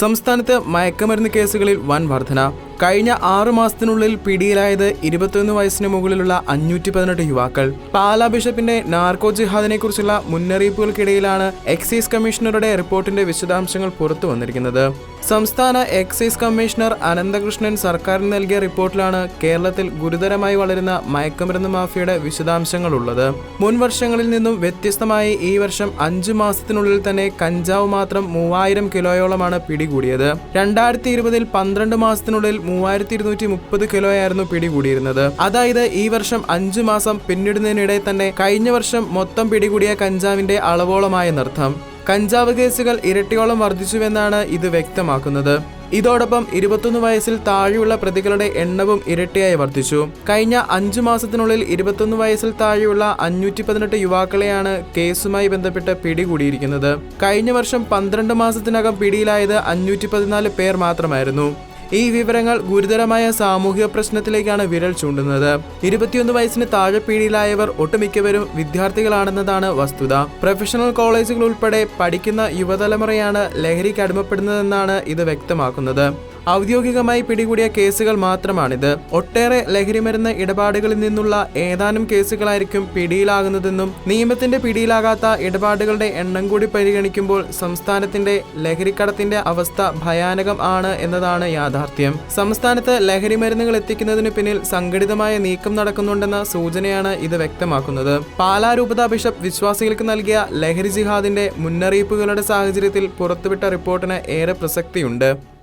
സംസ്ഥാനത്ത് മയക്കുമരുന്ന് കേസുകളിൽ വൻ വർധന. കഴിഞ്ഞ ആറു മാസത്തിനുള്ളിൽ പിടിയിലായത് ഇരുപത്തിയൊന്ന് വയസ്സിന് മുകളിലുള്ള അഞ്ഞൂറ്റി പതിനെട്ട് യുവാക്കൾ. പാലാ ബിഷപ്പിന്റെ നാർക്കോ ജിഹാദിനെ കുറിച്ചുള്ള മുന്നറിയിപ്പുകൾക്കിടയിലാണ് എക്സൈസ് കമ്മീഷണറുടെ റിപ്പോർട്ടിന്റെ വിശദാംശങ്ങൾ പുറത്തു വന്നിരിക്കുന്നത്. സംസ്ഥാന എക്സൈസ് കമ്മീഷണർ അനന്തകൃഷ്ണൻ സർക്കാരിന് നൽകിയ റിപ്പോർട്ടിലാണ് കേരളത്തിൽ ഗുരുതരമായി വളരുന്ന മയക്കുമരുന്ന് മാഫിയയുടെ വിശദാംശങ്ങളുള്ളത്. മുൻ വർഷങ്ങളിൽ നിന്നും വ്യത്യസ്തമായി ഈ വർഷം അഞ്ചു മാസത്തിനുള്ളിൽ തന്നെ കഞ്ചാവ് മാത്രം മൂവായിരം കിലോയോളമാണ് പിടികൂടിയത്. രണ്ടായിരത്തി ഇരുപതിൽ പന്ത്രണ്ട് മാസത്തിനുള്ളിൽ മൂവായിരത്തി ഇരുന്നൂറ്റി മുപ്പത് കിലോയായിരുന്നു പിടികൂടിയിരുന്നത്. അതായത് ഈ വർഷം അഞ്ചു മാസം പിന്നിടുന്നതിനിടെ തന്നെ കഴിഞ്ഞ വർഷം മൊത്തം പിടികൂടിയ കഞ്ചാവിന്റെ അളവോളമായ അളവോളമായെന്നർത്ഥം കഞ്ചാവ് കേസുകൾ ഇരട്ടിയോളം വർദ്ധിച്ചുവെന്നാണ് ഇത് വ്യക്തമാക്കുന്നത്. ഇതോടൊപ്പം ഇരുപത്തൊന്ന് വയസ്സിൽ താഴെയുള്ള പ്രതികളുടെ എണ്ണവും ഇരട്ടിയായി വർദ്ധിച്ചു. കഴിഞ്ഞ അഞ്ചു മാസത്തിനുള്ളിൽ ഇരുപത്തൊന്ന് വയസ്സിൽ താഴെയുള്ള അഞ്ഞൂറ്റി പതിനെട്ട് യുവാക്കളെയാണ് കേസുമായി ബന്ധപ്പെട്ട് പിടികൂടിയിരിക്കുന്നത്. കഴിഞ്ഞ വർഷം പന്ത്രണ്ട് മാസത്തിനകം പിടിയിലായത് അഞ്ഞൂറ്റി പേർ മാത്രമായിരുന്നു. ഈ വിവരങ്ങൾ ഗുരുതരമായ സാമൂഹിക പ്രശ്നത്തിലേക്കാണ് വിരൽ ചൂണ്ടുന്നത്. ഇരുപത്തിയൊന്ന് വയസ്സിന് താഴെ പീടിയിലായവർ ഒട്ടുമിക്കവരും വിദ്യാർത്ഥികളാണെന്നതാണ് വസ്തുത. പ്രൊഫഷണൽ കോളേജുകൾ ഉൾപ്പെടെ പഠിക്കുന്ന യുവതലമുറയാണ് ലഹരിക്ക് അടിമപ്പെടുന്നതെന്നാണ് ഇത് വ്യക്തമാക്കുന്നത്. ഔദ്യോഗികമായി പിടികൂടിയ കേസുകൾ മാത്രമാണിത്. ഒട്ടേറെ ലഹരിമരുന്ന് ഇടപാടുകളിൽ നിന്നുള്ള ഏതാനും കേസുകളായിരിക്കും പിടിയിലാകുന്നതെന്നും നിയമത്തിന്റെ പിടിയിലാകാത്ത ഇടപാടുകളുടെ എണ്ണം കൂടി പരിഗണിക്കുമ്പോൾ സംസ്ഥാനത്തിന്റെ ലഹരിക്കടത്തിന്റെ അവസ്ഥ ഭയാനകം ആണ് എന്നതാണ് യാഥാർത്ഥ്യം. സംസ്ഥാനത്ത് ലഹരിമരുന്നുകൾ എത്തിക്കുന്നതിന് പിന്നിൽ സംഘടിതമായ നീക്കം നടക്കുന്നുണ്ടെന്ന സൂചനയാണ് ഇത് വ്യക്തമാക്കുന്നത്. പാലാ രൂപത ബിഷപ്പ് വിശ്വാസികൾക്ക് നൽകിയ ലഹരി ജിഹാദിന്റെ മുന്നറിയിപ്പുകളുടെ സാഹചര്യത്തിൽ പുറത്തുവിട്ട റിപ്പോർട്ടിന് ഏറെ പ്രസക്തിയുണ്ട്.